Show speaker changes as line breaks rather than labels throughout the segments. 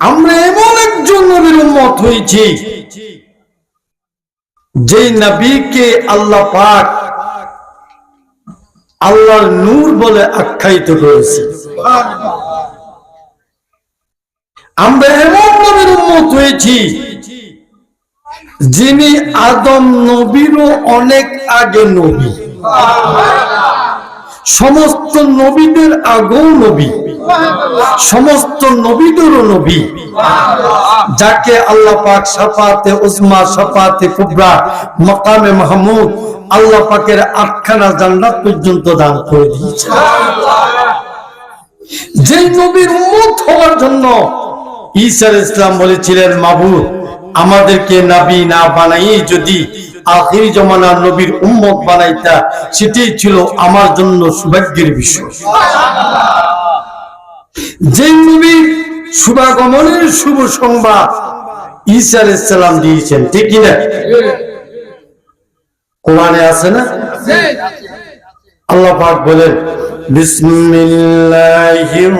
আমরা এমন একজন নবীর উম্মত হয়েছি যে নবীকে আল্লাহ পাক আল্লাহর নূর বলে আখ্যায়িত করেছে। আমরা এমন নবীর উম্মত হয়েছি, যিনি আদম নবীরও অনেক আগে নবী। সমস্ত নবীদের আগেও নবী। সমস্ত নবীদেরও নবী। যাকে আল্লাহ পাক সাফাতে উসমা, সাফাতে কুবরা, মকামে মাহমুদ, আল্লাহ পাকের আটখানা জান্নাত পর্যন্ত দান করে দিয়েছে যে নবীর উম্মত হওয়ার জন্য ঈসা ইসলাম বলেছিলেন, মাবুদ, আমাদেরকে নাবি না বানাই যদি আখিরি জমানার নবীর উম্মত বানাইতা সেটাই ছিল আমার জন্য সৌভাগ্যের বিষয়। যে নবীর শুভাগমনের শুভ সংবাদ ঈসা ইসলাম দিয়েছেন, ঠিক কিনা কোরআনে আছে না? আল্লাহ পাক বলেন বিসমিল্লাহির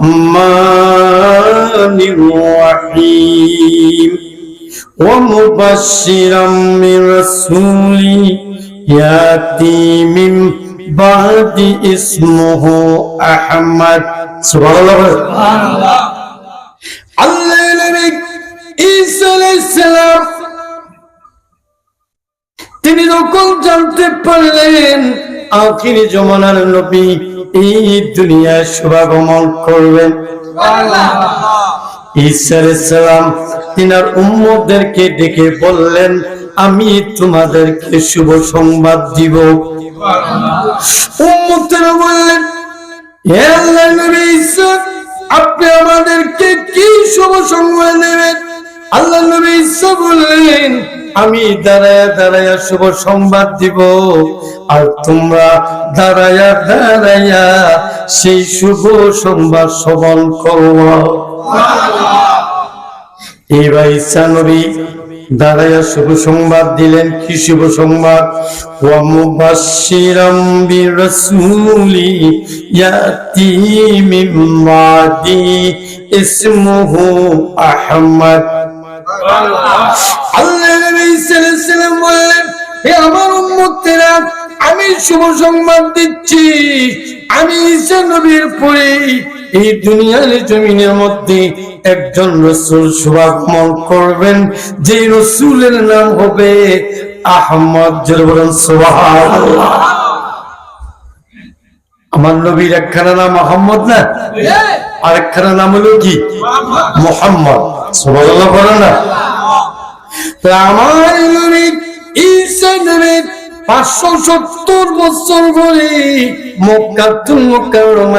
রহমানির রহিম। ومبشرا برسول ياتي من بعد اسمه احمد سبحان الله আল্লাহ নবী ঈসা আলাইহিস সালাম তিনি যখন জানতে পারলেন আখিরি জমানার নবী এই দুনিয়ায় শুভাগমন করবেন ঈশ্বর সালাম তিনার উম্মদেরকে ডেকে বললেন, আমি তোমাদেরকে শুভ সংবাদ দিব। উম্মতেরা বললেন, হে আল্লাহর নবী আপনি আমাদেরকে কি শুভ সংবাদ দেবেন? আল্লাহ নবী ঈসা বললেন, আমি দাঁড়ায়া দাঁড়ায়া শুভ সংবাদ দিব। আর তোমরা দাঁড়ায়া দাঁড়ায়া সেই শুভ সংবাদ শ্রবণ করো। এবার ঈসা নবী দাঁড়ায়া শুভ সংবাদ দিলেন। কি শুভ সংবাদ? আহমদ আমি শুভ সংবাদ দিচ্ছি। আমি ঈসা নবীর পরে এই দুনিয়ার জমিনের মধ্যে একজন রসুল শুভাগমন করবেন যে রসুলের নাম হবে আহমদ। জরবরন আমার নবীর একখানা নাম মোহাম্মদ না? আর একখানা নাম হলো কি? মোহাম্মদ। না। তো আমার ঈসা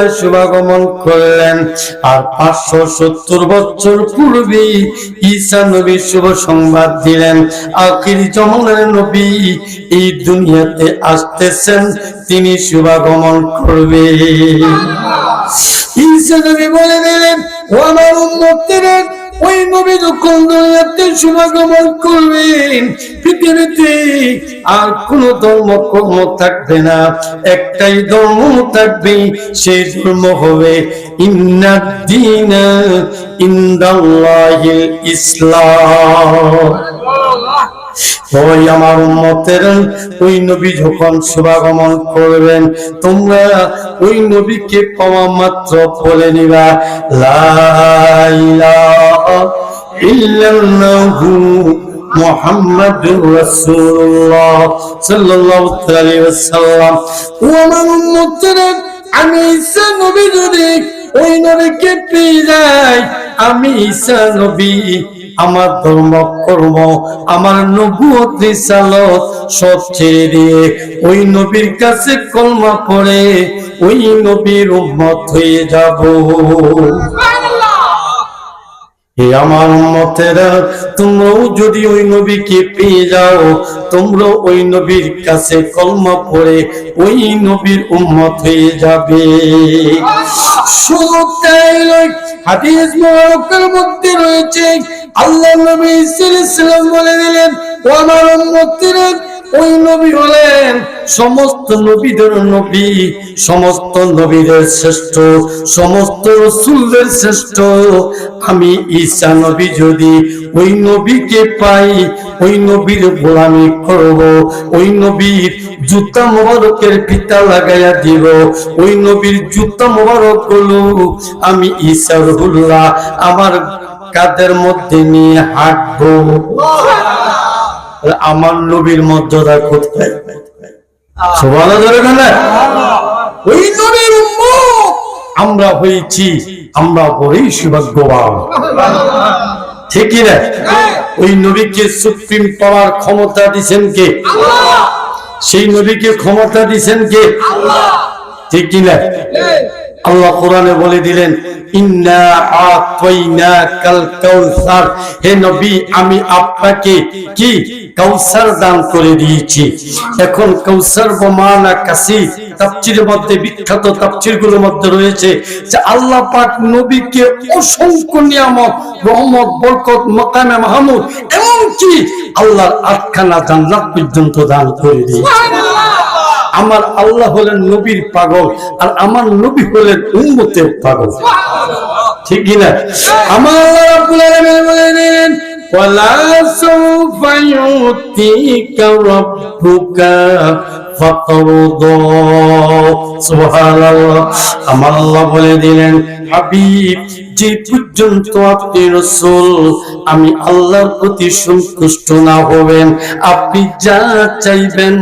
শুভাগমন করলেন। আর পাঁচশো সত্তর বছর পূর্বে ঈসা নবী শুভ সংবাদ দিলেন। আখির জমানের নবী এই দুনিয়াতে আসতেছেন, তিনি শুভাগমন করবে নবী বলে দিলেন, ও আমার ওই নবী যখন দুনিয়াতে করবেন। পৃথিবীতে আর কোন ধর্ম কর্ম থাকবে না। একটাই ধর্ম থাকবে সেই ধর্ম হবে ইন্নাদ্দিন ইন্দাল্লাহিল ইসলাম। ওই আমার উম্মতের, ওই নবী যখন শুভাগমন করবেন, তোমরা ওই নবীকে পাওয়া মাত্র বলে নিবা। আমি ঈসা নবী যদি ওই নবীকে পেয়ে যাই, আমি নবী আমার ধর্ম কর্ম, আমার নবুয়ত রিসালত সব ছেড়ে দিয়ে ওই নবীর কাছে কলমা পড়ে, ওই নবীর উম্মত হয়ে যাব। হে আমার তোমরাও যদি ওই নবীকে পেয়ে যাও তোমরা ওই নবীর কাছে কলমা পড়ে ওই নবীর উম্মত হয়ে যাবে। আল্লাহ নবী সাল্লাল্লাহু বলে দিলেন, ও আমার উম্মতেরা ওই নবী হলেন সমস্ত নবীদের নবী, সমস্ত নবীদের শ্রেষ্ঠ, সমস্ত রসুলদের শ্রেষ্ঠ। আমি ঈসা নবী যদি ওই নবীকে পাই, ওই নবীর গোলামি করব, ওই নবীর জুতা মোবারকের পিতা লাগাইয়া দিব, ওই নবীর জুতা মোবারকগুলো আমি ঈসা রহুল্লাহ আমার কাদের মধ্যে নিয়ে হাঁটবো। আমার নবীর মর্যাদা কোথায়? সবার দরকার না। ওই নবীর আমরা হয়েছি আমরা বড়ই সৌভাগ্যবান। ঠিক না ওই নবীকে সুপ্রিম পাওয়ার ক্ষমতা দিছেন কে? সেই নবীকে ক্ষমতা দিছেন কে? ঠিক কি না আল্লাহ কোরআনে বলে দিলেন তাফসীরের মধ্যে রয়েছে আল্লাহ পাক নবীকে অসংখ্য নিয়ামত, রহমত, বরকত, মাকামে মাহমুদ, এমনকি আল্লাহর আটখানা জান্নাত পর্যন্ত দান করে দিয়েছে আমার আল্লাহ হলেন নবীর পাগল, আর আমার নবী হলেন উম্মতের পাগল। ঠিক কিনা? আমার আল্লাহ রাব্বুল আলামিন বলেন ইউতিকা রাব্বুকা আমি আল্লাহর প্রতি সন্তুষ্ট না হবেন। আপনি যা চাইবেন,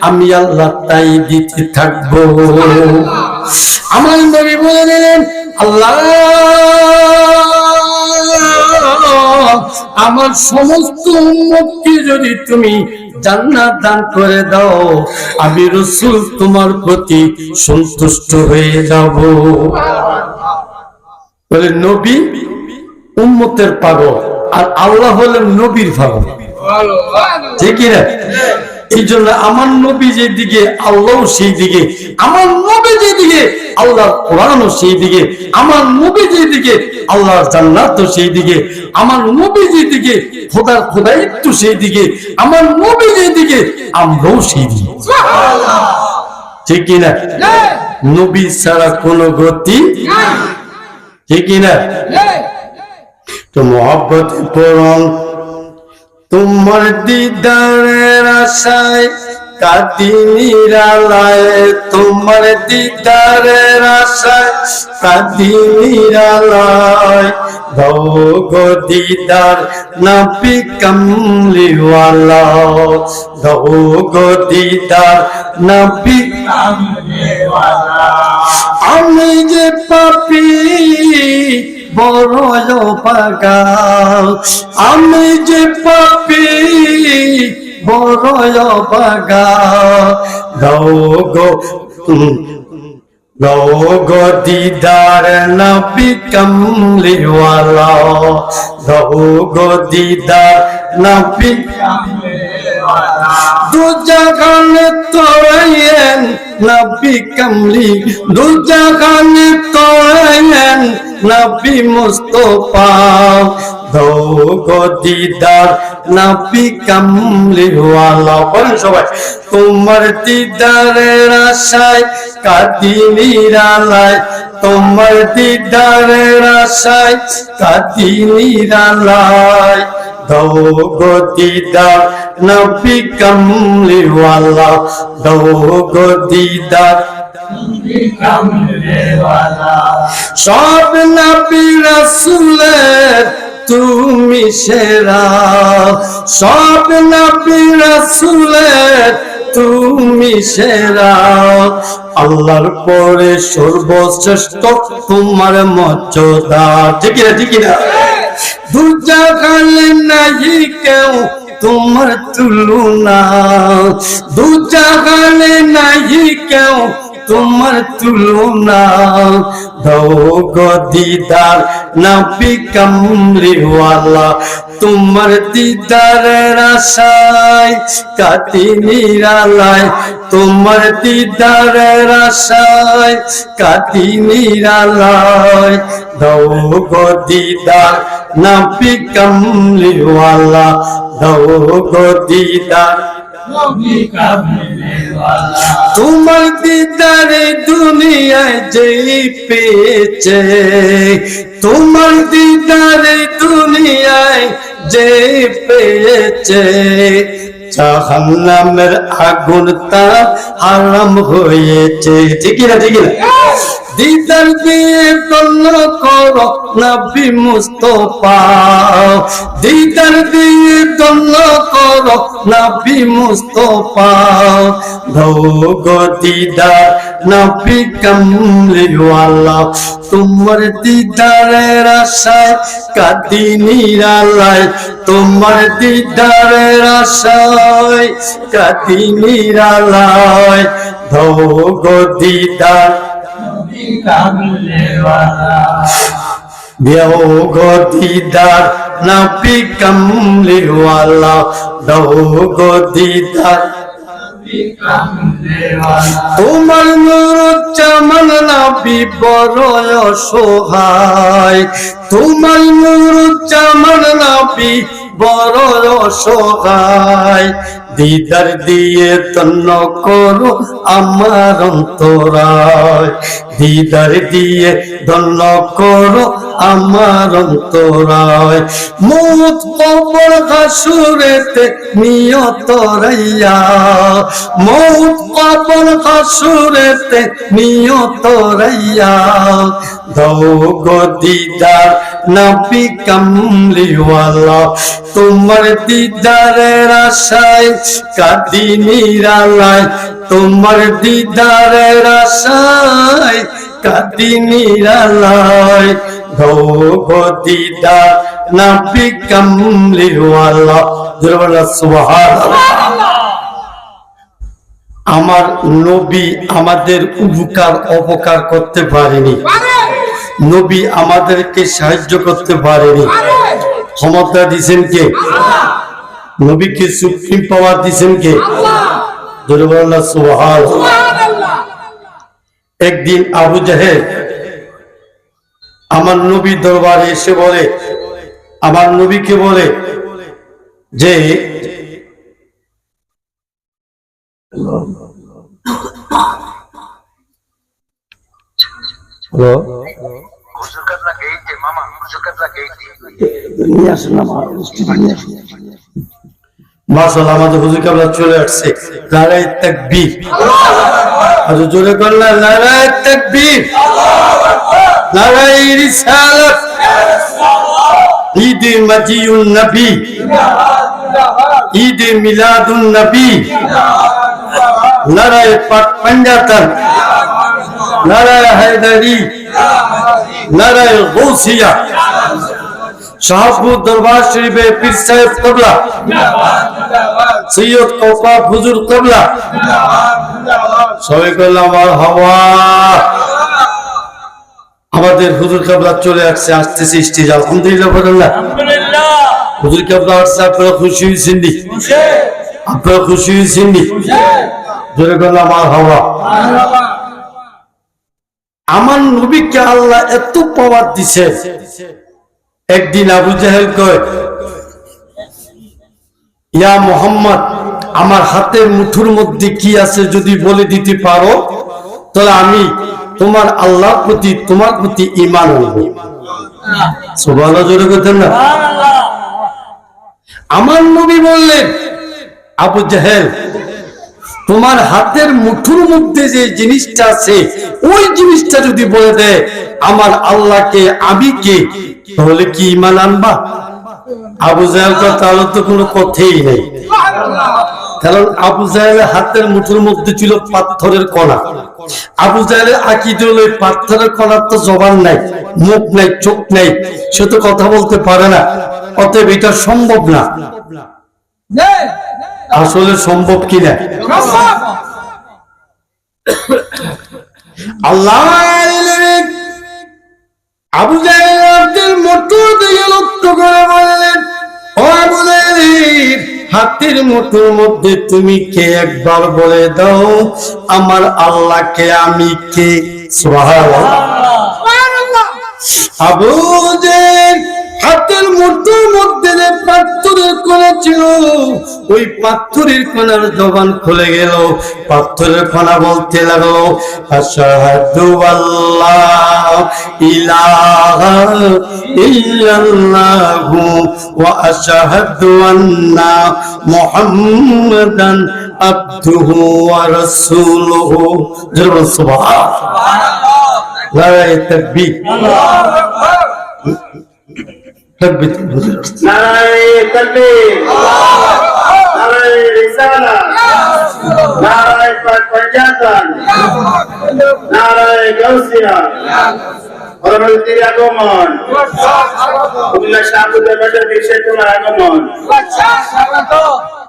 আমি আল্লাহ তাই দিতে থাকব। আমার নবী বলে দিলেন, আল্লাহ, আমার সমস্ত উম্মতকে যদি তুমি জান্নাত দান করে দাও। আমি রসুল তোমার প্রতি সন্তুষ্ট হয়ে যাব। বলে নবী উম্মতের পাগল আর আল্লাহ হলেন নবীর পাগল। ঠিক না এই জন্য আমার নবী যেদিকে আল্লাহ সেই দিকে আমার নবী যেদিকে আল্লাহ কোরআনও সেই দিকে আমার নবী যেদিকে আল্লাহর জান্নাত সেই দিকে আমার নবী যেদিকে খোদার খোদাইত্ব সেই দিকে আমার নবী যেদিকে আমরাও সেই দিকে। ঠিক কিনা? নবী ছাড়া কোনো গতি ঠিক না তো মোহাম্মত পরম তোমার দিদারের আশায় কাদি নিরালায় তোমার দিদারের আশায় কাদি নিরালায় দৌ গো দিদার নাপি কমলিওয়ালা দৌ গো দিদার নাপি আমি যে পাপি, বড় পাগা আমি যে পাপি বড় পাগা গৌ গো গৌ গো দিদার নবী কমলিওয়ালা। গৌ গো দিদার নবী দু জাগানে তোরাইয়েন নবী কমলি। দু জাগানে তোরাইয়েন নবী মুস্তফা। দৌ গো দিদার নবী কমলি ওয়ালা বলেন সবাই। তোমার দিদারের আশায় কাদি নিরালায়। তোমার দিদারের আশায় কাদি নিরালায়। দৌ গো দিদার নবী কমলিওয়ালা দৌ গো দিদার সব নবী রাসূলের তুমি সেরা। সব নবী রাসূলের তুমি সেরা। আল্লাহর পরে সর্বশ্রেষ্ঠ তোমার মর্যাদা। ঠিক না ঠিক না দুজাগালে নাই কেউ তোমার তুলনা। দুজাগালে নাই কেউ তোমার তুলনা দৌ গো দিদার, নবী কমলিওয়ালা তোমার দিদারের আশায় কাটি নিরালায়। তোমার দিদারের আশায় কাটি নিরালায়। দৌ গো দিদার, নবী কমলিওয়ালা দৌ গো দিদার। তোমার দিদারে দুনিয়ায় যেই পেয়েছে, তোমার দিদারে দুনিয়ায় যে পেয়েছে। জাহান্নামের আগুন তা হারাম হয়েছে। ঠিক না ঠিক না দিদার তন্ন করো নবী মুস্তফা। দিদার তন্ন করো নবী মুস্তফা। ভোগ দিদার নবী কমলিওয়ালা, তোমার দিদারের আশায় কাদি নিরালায়, তোমার দিদারের আশায় কাদি নিরালায়। ভোগ দিদার দিদার নাপি কমলিওয়ালা দৌগ দিদার তোমার নূর চামন নাবি বড় অসহায় তোমার নূর চামন বড় অসহায় দিদার দিয়ে তন্ন করো আমার অন্তরায়। দিদার দিয়ে ধন্য করো আমার অন্তরায়। মুত কবর হাসুরেতে নিয়ত রাইয়া। মৌত কবর হাসুরেতে নিয়ত রাইয়া। দিদার নবী কমলিওয়ালা, তোমার দিদারের আশায় কাদি নিরালায়। তোমার দিদারের আশায় কাদি নিরালায়। আমার নবী আমাদের উপকার, অপকার করতে পারেনি। নবী আমাদেরকে সাহায্য করতে পারেনি। ক্ষমতা দিছেন কে? নবীকে সুপ্রিম পাওয়ার দিছেন কে? জোরে বলেন একদিন আবু জাহেল আমার নবী দরবারে এসে বলে আমার নবীকে বলে যে আমাদের হুজুর কাবলা চলে আসছে। নারায়ে তাকবীর আজ জোরে করলেন নারায়ে তাকবীর নারায়ে রিসালাত। ঈদ মাজিউন নবী। ঈদ মিলাদুন নবী। নারায়ে পাক পাঞ্জাতন। নারায়ে হায়দারি। নারায়ে গৌসিয়া। শাহপুর দরবার শরীফে পীর সাহেব কবলা। সৈয়দ কৌকা হুজুর কবলা। সবাই করলাম আর হাওয়া। আমাদের হুজুর কাবলা চলে আসছে আসতেছে স্টেজ আলহামদুলিল্লাহ না। হুজুর কাবলা আসছে আপনারা খুশি হয়েছেন নি? আপনারা খুশি হয়েছেন নি? জোরে করলাম আর হাওয়া। আমার নবীকে আল্লাহ এত পাওয়ার দিছে। একদিন আবু জাহেল কয় ইয়া মোহাম্মদ আমার হাতের মুঠুর মধ্যে কি আছে যদি বলে দিতে পারো? তাহলে আমি তোমার আল্লাহর প্রতি তোমার প্রতি ইমান আনব সুবহানাল্লাহ জোরে করতেন না? আমার নবী বললেন আবু জাহেল তোমার হাতের মুঠুর মধ্যে যে জিনিসটা আছে ওই জিনিসটা যদি বলে দেয় আমার আল্লাহকে আমি কে তাহলে কি ইমান আনবা? আবু জাহেল তো তাহলে তো কোনো কথাই নেই। কারণ আবু জাহেলের হাতের মুঠুর মধ্যে ছিল পাথরের কণা। আবু জাহেলের আকিদ হলো পাথরের কণার তো জবান নাই, মুখ নাই, চোখ নাই, সে তো কথা বলতে পারে না। অতএব এটা সম্ভব না। আসলে সম্ভব কিনা? আল্লাহ আবু জাহেলের লক্ষ্য করে বললেন, ও হাতের মুঠোর মধ্যে তুমি কে একবার বলে দাও? আমার আল্লাহকে আমি কে? সুবহানাল্লাহ। আবু হাতের মুঠোর মধ্যে যে পাথরের কণা ছিল ওই পাথরের কণার জবান খুলে গেল। পাথরের কণা বলতে লাগল আশহাদু আল্লাহ ইলাহা ইল্লাল্লাহু ওয়া আশহাদু আন্না মুহাম্মাদান আবদুহু ওয়া রাসূলুহু। জোরে সুবহান নারায়ে তাকবীর। তাকবীর
নারায়ে তাকবীর আগমন। আগমন।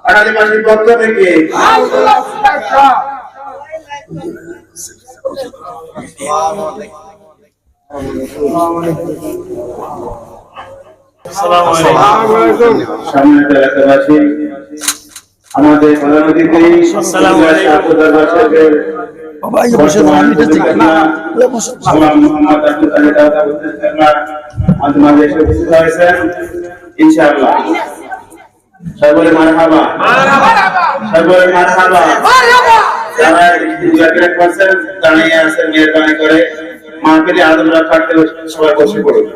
আড়াই মাসের পক্ষ থেকে। সম্মানিত এলাকাবাসী আমাদের প্রধান অতিথি মোহাম্মদ আব্দুল আমাদের এসে উপস্থিত হয়েছেন। ইনশাআল্লাহ। মারহাবা। মারহাবা। যারা দুয়াকিরা করছেন দাঁড়িয়ে আছেন মেহরবানি করে। মাহফিলে আদম রাখার সবাই বসে পড়ুন।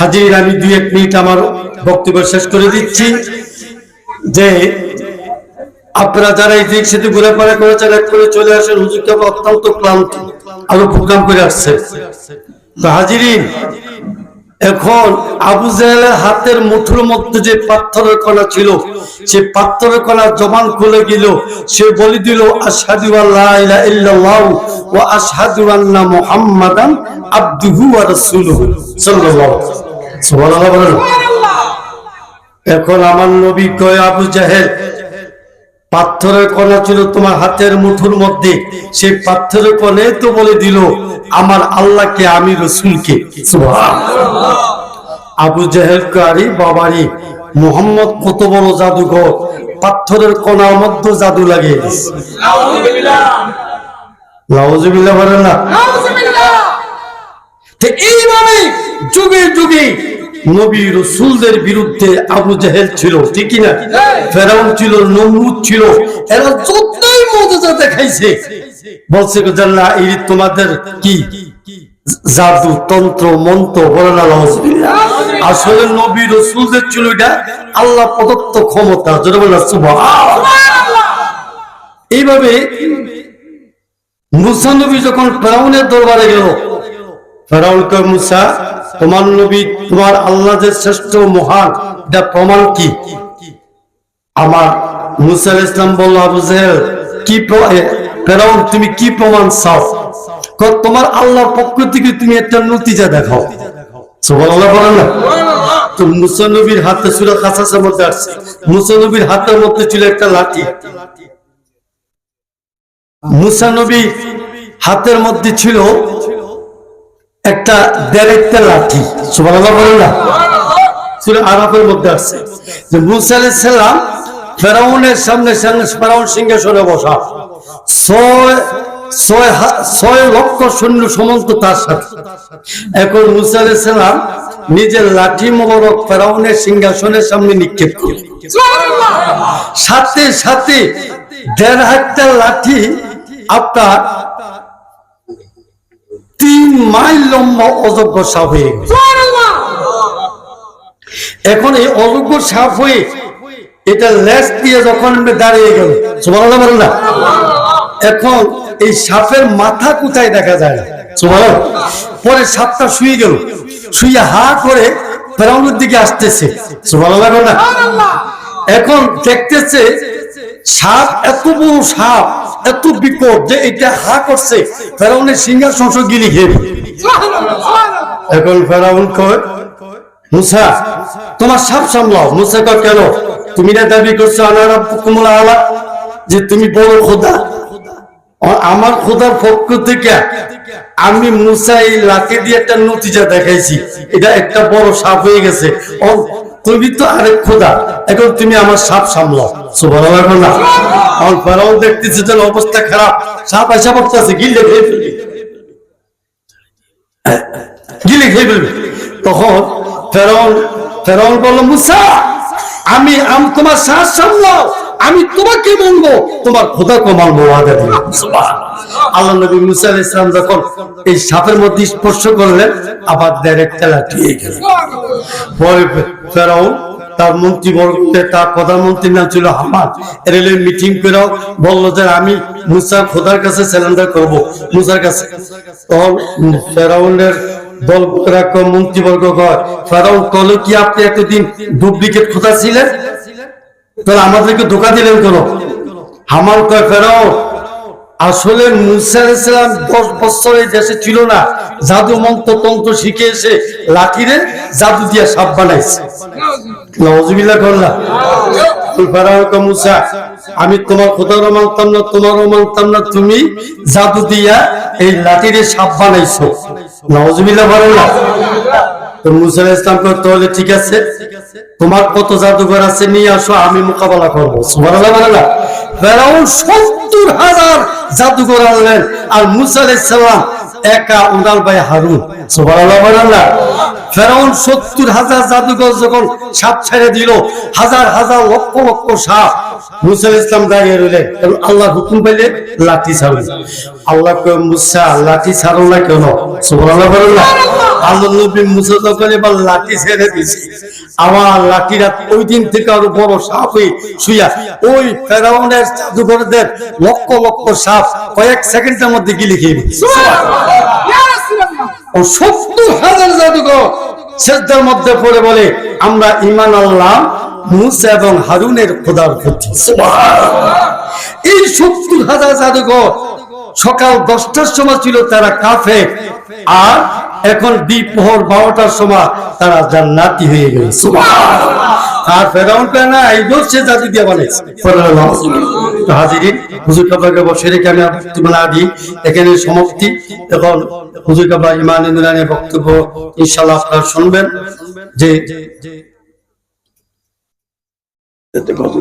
হাজির, আমি দুই এক মিনিট আমার বক্তব্য শেষ করে দিচ্ছি। যে আপনারা যারা এই দিক সেতু ঘুরে পড়া করেছেন, এক করে চলে আসেন। হুজুরকে অত্যন্ত ক্লান্ত। আরও প্রোগ্রাম করে আসছে। তো হাজিরিন এখন আবু জাহেলের হাতের মুঠোর মধ্যে যে পাথরের কণা ছিল সে পাথরের কণা জবান খুলে গেল সে বলে দিল আশহাদু আল্লাহ ওয়া আশহাদু আন্না মুহাম্মাদান আবদুহু ওয়া রাসূলুহু সাল্লাল্লাহু সুবহানাল্লাহ। এখন আমার নবী কয় আবু জাহেল পাথরের কণা ছিল তোমার হাতের মুঠোর মধ্যে। সেই পাথরের কণে তো বলে দিল আমার আল্লাহকে আমি রসুলকে। আবু জাহেল কারি বাবারি মোহাম্মদ কত বড় জাদুঘর। পাথরের কণার মধ্যে জাদু লাগিয়ে বলেন না। এইভাবে যুগে যুগে নবী রসুলদের বিরুদ্ধে আবু জাহেল ছিল ঠিক না ফেরাউন ছিল নমরুদ ছিল এরা যতই মজা দেখাইছে বলছে জাল্লা এই তোমাদের কি? জাদু তন্ত্র মন্ত্র বলে না আসলে নবী রসুলদের ছিল এটা আল্লাহ প্রদত্ত ক্ষমতা যেটা বলে সুবহানাল্লাহ। এইভাবে মুসা নবী যখন ফেরাউনের দরবারে গেল ফেরাউন কয় মুসা তোমার নবী, তোমার আল্লাহ যে শ্রেষ্ঠ মহান, এটা প্রমাণ কি? আমার মুসা ইসলাম বলল, আবু কি তুমি কি প্রমাণ চাও? তোমার আল্লাহর পক্ষ থেকে তুমি একটা নতিজা দেখাও। তো হাতে আসছে। হাতের মধ্যে ছিল একটা লাঠি। হাতের মধ্যে ছিল একটা দেড়েকটা লাঠি সুবহানাল্লাহ বলেন না? সূরা আরাফের মধ্যে আসছে যে মুসা ফেরাউনের সামনে সামনে ফেরাউন সিংহাসনে বসা। ছয় লক্ষ সৈন্য সমন্ত তার সাথে। এখন মুসা নিজের লাঠি মোবারক ফেরাউনের সিংহাসনের সামনে নিক্ষেপ করলেন সাথে সাথে দেড় হাজার লাঠি আপনার মাইল লম্বা অযোগ্য সাপ হয়ে এখন এই অযোগ্য সাপ হয়ে এটা লেজ দিয়ে যখন দাঁড়িয়ে গেল সুবহানাল্লাহ বলেন না? এখন এই সাপের মাথা কোথায় দেখা যায়? না সুবহানাল্লাহ। পরে সাপটা শুয়ে গেল শুয়ে হা করে ফেরাউনের দিকে আসতেছে। সুবহানাল্লাহ না? এখন দেখতেছে সাপ এত বড় সাপ এত বিকট যে এটা হা করছে। ফেরাউনের সিংহাসন গিলি এখন ফেরাউন কয় মুসা তোমার সাপ সামলাও। মুসা কয় কেন? তুমি না দাবি করছ আনারা কুমলা আলা যে তুমি বড় খোদা। আমার খোদার পক্ষ থেকে আমি মুসা এই লাঠি দিয়ে একটা নতিজা দেখাইছি। এটা একটা বড় সাপ হয়ে গেছে। ও তুমি তো আরেক খোদা। এখন তুমি আমার সাপ সামলাও। না আমার ফেরাও দেখতেছে যেন অবস্থা খারাপ। সাপ আইসা পড়তেছে, গিলে খেয়ে ফেলবে। গিলে খেয়ে ফেলবে। তখন ফেরাউন ফেরাউন বলল, মুসা, আমি, আম তোমার শ্বাস সামলাও। আমি তোমাকে বলব তোমার খোদা কমাল ওয়াদা দিল আল্লাহ নবী মুসা আলাইহিস সালাম যখন এই সাপের মধ্যে স্পর্শ করলেন আবার ডাইরেক্ট ঠিক গেল পরে ফেরাউন তার মন্ত্রী বর্গতে তার প্রধানমন্ত্রীর নাম ছিল হামাদ। রেলের মিটিং করেও বলল যে আমি মুসা খোদার কাছে স্যালেন্ডার করব। মুসার কাছে। তখন ফেরাউনের দল মন্ত্রীবর্গ কয় ফেরাউন কল কি আপনি এতদিন ডুপ্লিকেট খোদা ছিলেন? তাহলে আমাদেরকে ধোকা দিলেন কেন? হামাল কয় ফেরাও আসলে মুসা ইসলাম দশ বছর এই দেশে ছিল না। জাদু মন্ত্র তন্ত্র শিখে এসে লাঠিরে জাদু দিয়া সাপ বানাইছে। আমি তোমার খোদারও মানতাম না, তোমারও মানতাম না, তুমি জাদু দিয়া এই লাঠিরে সাপ বানাইছো। নজবিল্লা বলেন না। ফেরাউন সত্তর হাজার জাদুঘর যখন সাপ ছেড়ে দিল, হাজার হাজার লক্ষ লক্ষ সাপ ইসলাম দাঁড়িয়ে রইলেন আল্লাহ হুকুম পাইলে লাঠি ছাড়ুন আল্লাহ মুসা, লাঠি ছাড়ো না কেন? না আল্লাহ নবী মুসা যখন এবার লাঠি ছেড়ে দিছে আমার লাঠিরা ওই দিন থেকে আরও বড় সাপ হয়ে শুয়া ওই ফেরাউনের জাদুঘরদের লক্ষ লক্ষ সাপ কয়েক সেকেন্ডের মধ্যে গিলে খেয়ে ও সত্তর হাজার জাদুঘর মধ্যে পড়ে বলে আমরা ইমান আল্লাহ মুসা এবং হারুনের খোদার প্রতি। এই সত্তর হাজার জাদুঘর সকাল দশটার সময় ছিল তারা কাফে আর এখন দ্বীপহর বারোটার সময় তারা জান্নাতি হয়ে বক্তব্য বক্তব্য ইনশাল্লাহ আপনারা শুনবেন। যে এতে কত